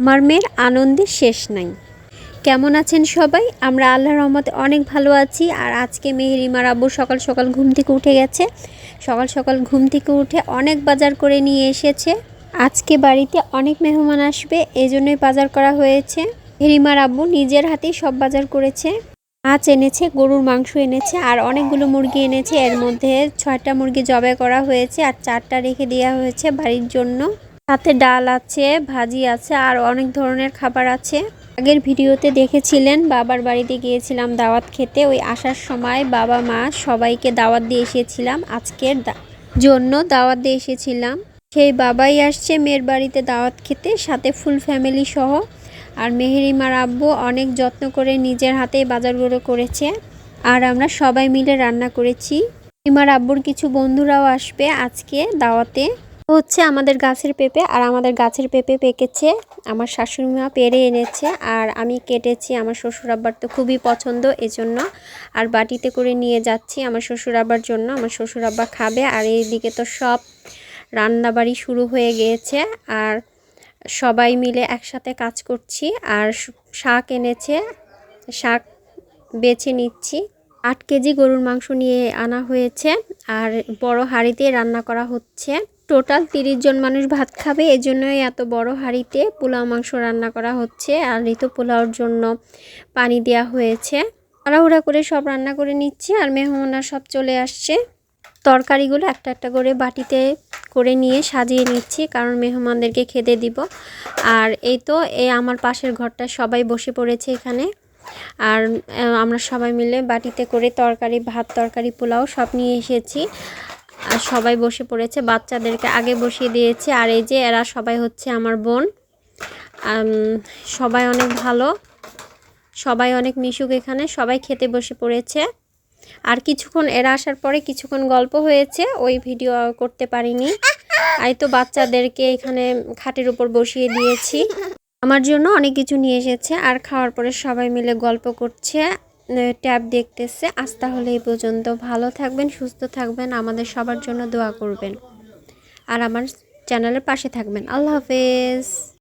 আমার মেয়ের আনন্দের শেষ নাই। কেমন আছেন সবাই? আমরা আল্লাহর রহমতে অনেক ভালো আছি আর আজকে মেহেরিমার আব্বু সকাল সকাল ঘুম থেকে উঠে গেছে। সকাল সকাল ঘুম থেকে উঠে অনেক বাজার করে নিয়ে এসেছে। আজকে বাড়িতে অনেক মেহমান আসবে এই জন্যই বাজার করা হয়েছে। মেহেরিমার আব্বু নিজের হাতেই সব বাজার করেছে। মাছ এনেছে, গরুর মাংস এনেছে আর অনেকগুলো মুরগি এনেছে। এর মধ্যে ছয়টা মুরগি জবাই করা হয়েছে আর চারটা রেখে দেওয়া হয়েছে বাড়ির জন্য। সাথে ডাল আছে, ভাজি আছে, আর অনেক ধরনের খাবার আছে। আগের ভিডিওতে দেখেছিলেন, বাবার বাড়িতে গিয়েছিলাম দাওয়াত খেতে। ওই আসার সময় বাবা, মা সবাইকে দাওয়াত দিয়ে এসেছিলাম আজকের জন্য দাওয়াত দিয়ে এসেছিলাম। সেই বাবাই আসছে মেয়ের বাড়িতে দাওয়াত খেতে, সাথে ফুল ফ্যামিলি সহ। আর মেহেরিমার আব্বু অনেক যত্ন করে নিজের হাতেই বাজারগুলো করেছে। আর আমরা সবাই মিলে রান্না করেছি। মেহেরিমার আব্বুর কিছু বন্ধুরাও আসবে আজকে দাওয়াতে। হচ্ছে আমাদের গাছের পেঁপে, আর আমাদের গাছের পেঁপে পেকেছে। আমার শাশুড়ি মা পেরে এনেছে, আর আমি কেটেছি। আমার শ্বশুর আব্বার তো খুবই পছন্দ এজন্য। আর বাটিতে করে নিয়ে যাচ্ছি আমার শ্বশুর আব্বার জন্য। আমার শ্বশুর আব্বা খাবে, আর এইদিকে তো সব রান্নাবাড়ি শুরু হয়ে গিয়েছে। আর সবাই মিলে একসাথে কাজ করছি, আর শাক এনেছে। শাক বেছে নিচ্ছি। আট কেজি গরুর মাংস নিয়ে আনা হয়েছে, আর বড় হাঁড়িতে রান্না করা হচ্ছে। টোটাল তিরিশ জন মানুষ ভাত খাবে, এজন্যই এত বড় হাঁড়িতে পোলাও, মাংস রান্না করা হচ্ছে আর ঋতু পোলাওর জন্য পানি দেওয়া হয়েছে। তাড়াহুড়া করে সব রান্না করে নিচ্ছি আর মেহমানরা সব চলে আসছে। তরকারিগুলো একটা একটা করে বাটিতে করে নিয়ে সাজিয়ে নিচ্ছি, কারণ মেহমানদেরকে খেতে দিব। আর এই তো এই আমার পাশের ঘরটা সবাই বসে পড়েছে এখানে। আর আমরা সবাই মিলে বাটিতে করে তরকারি, ভাত, তরকারি, পোলাও সব নিয়ে এসেছি। আর সবাই বসে পড়েছে। বাচ্চাদেরকে আগে বসিয়ে দিয়েছে। আর এই যে এরা সবাই হচ্ছে আমার বোন। সবাই অনেক ভালো। সবাই অনেক মিশুক এখানে। সবাই খেতে বসে পড়েছে। আর কিছুক্ষণ এরা আসার পরে কিছুক্ষণ গল্প হয়েছে। ওই ভিডিও করতে পারিনি। আর তো বাচ্চাদেরকে এখানে খাটের উপর বসিয়ে দিয়েছি। আমার জন্য অনেক কিছু নিয়ে এসেছে। আর খাওয়ার পরে সবাই মিলে গল্প করছে। ট্যাব দেখতেছে। আজ তাহলে এই পর্যন্ত। ভালো থাকবেন, সুস্থ থাকবেন। আমাদের সবার জন্য দোয়া করবেন। আর আমার চ্যানেলের পাশে থাকবেন। আল্লাহ হাফেজ।